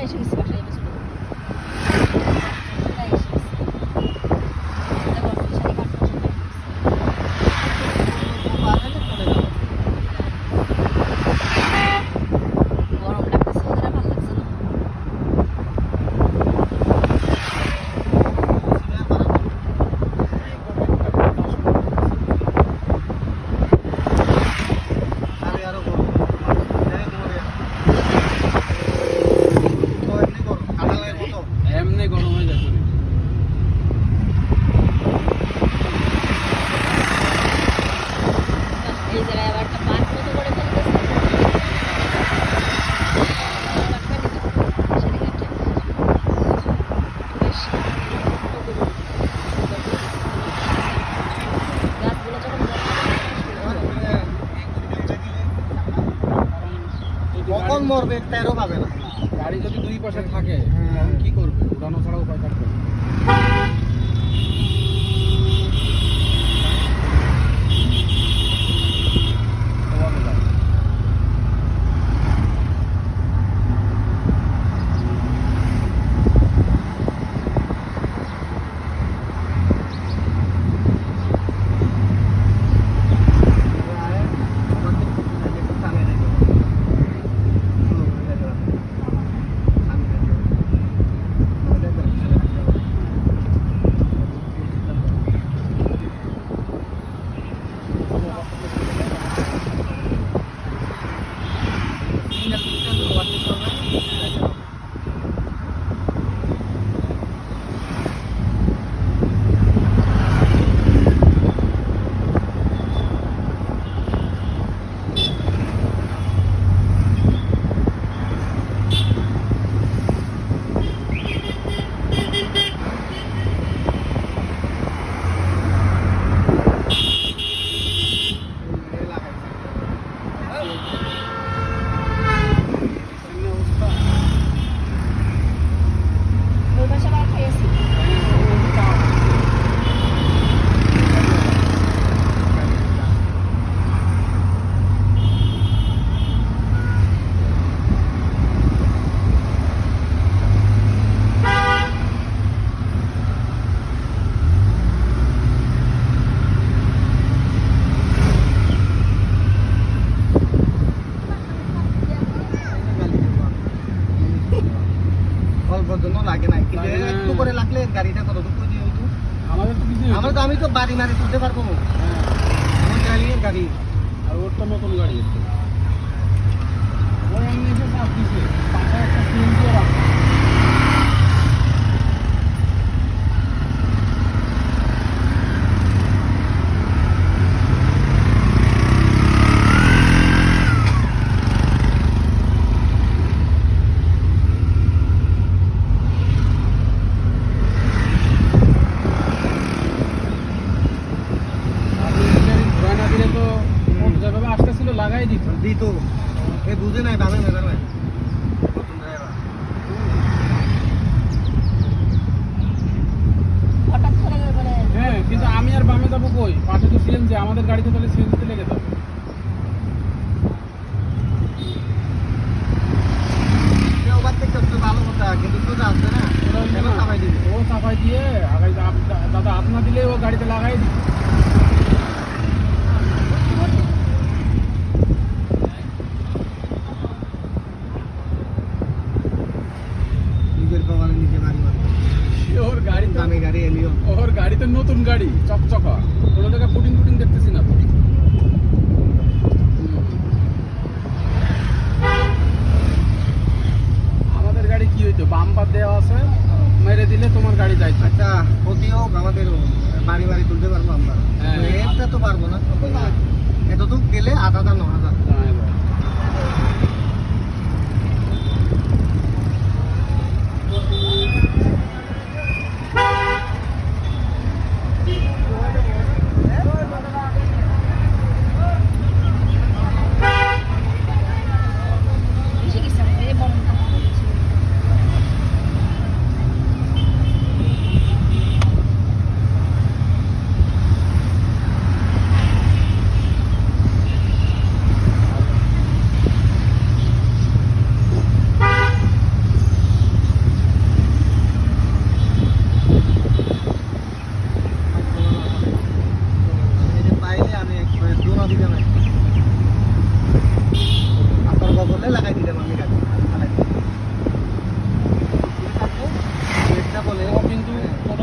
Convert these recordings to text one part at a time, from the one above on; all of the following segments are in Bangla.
内心喜欢谁，也没。কখন মরবে তেরো পাবে না গাড়ি যদি দুই পাশে থাকে। কি করবে উড়ানো ছাড়া উপায় থাকবে না। প্রভাবে যায়। ওই পাশে আবার খাইয়েছি অল্পর জন্য লাগে না কিন্তু লাগে না। একটু করে লাগলে গাড়িটা কত দূর দিয়ে হইতো আমাদের তো কিছু আমার তো আমি তো তুলতে পারব হ্যাঁ। গাড়ি আর ওর তো নতুন গাড়ি। ও এমনি একটা আপনি ইঞ্জিনিয়ারিং ঘোরা না দিলে তো ও যেভাবে আসতেছিল দিত এ বুঝে নাই ভাবে নতুন ড্রাইভার করে মানে হ্যাঁ কিন্তু আমি আর বামে যাব কই? পাশে তো সিএনজি আমাদের গাড়িতে তাহলে সিএনজিতে লেগে যাবে। না। না, দিয়ে দাদা হাত না দিলে ও গাড়িতে লাগাই দিত নিজের পাওয়ারে নিজে গাড়ি মারবে ওর গাড়ি তো দামি গাড়ি এলিও ওর গাড়ি তো নতুন গাড়ি চকচকা। কোনো জায়গায় ফুটিং ফুটিং দেখতেছি না। তো আমাদের গাড়ি কি হইতো? বাম্পার দেওয়া আছে মেরে দিলে তোমার গাড়ি যাইতো। আচ্ছা ক্ষতি হোক আমাদের বাড়ি বাড়ি তুলতে পারব আমরা। হ্যাঁ। তো তো পারব না। এতটুক গেলে আট হাজার ন হাজার হ্যাঁ, ভাই। এসে গেছি আমরা, এই বরং কথা বলছি।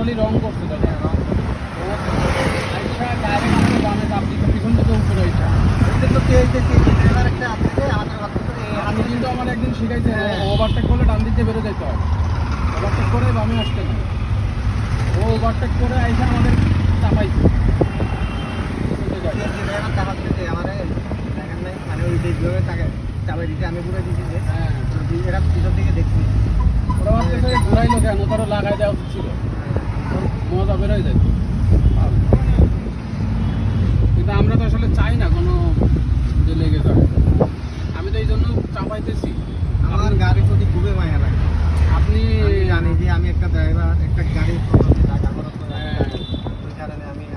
টোটালি রং করছে ডাইরেক্ট আমাদের বামে দিচ্ছে পিছন থেকে উপরে তো কে হইতেছে ড্রাইভার একটা আমি কিন্তু আমার একদিন শিখাইছে ওভারটেক করলে ডান দিকে বেরো যেতে হয়। ওভারটেক করে বামে আসতে ও ওভারটেক করে আইসা আমাদের চাপাইছে। বুঝতে যাই। ড্রাইভার চাপাচ্ছে যে আমারে দেখেন নাই মানে ওই যেভাবে তাকে চাপাই দিতে আমি দিছি যে। হ্যাঁ। যদি এরা পিছন থেকে দেখছি। ওরা যে ঘুরাইলো কেন? তারও লাগাই দেওয়া উচিত ছিল। বেরোয় যায় কিন্তু আমরা তো আসলে চাই না কোনো যে লেগে যায়। আমি তো এই জন্য চাপাইতেছি। আমার গাড়ির প্রতি খুবই মায়া লাগে। আপনি জানি যে আমি একটা ড্রাইভার একটা গাড়ির টাকা খরচ হ্যাঁ।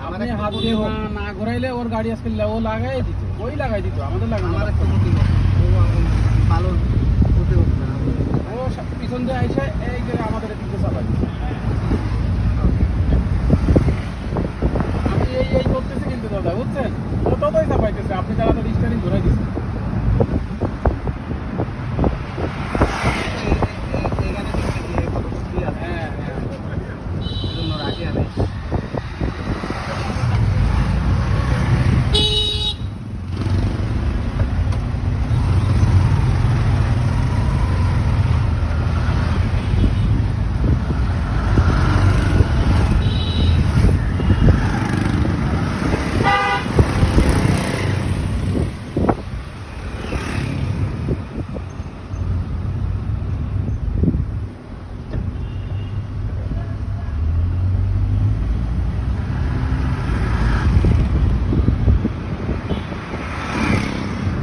আমি হাত দিয়ে না ঘুরাইলে ওর গাড়ি আজকে ও লাগাই দিত ওই লাগাই দিত আমাদের লাগানো আমার একটা ভালো না ও সব- পিছন দিয়ে আইসা এই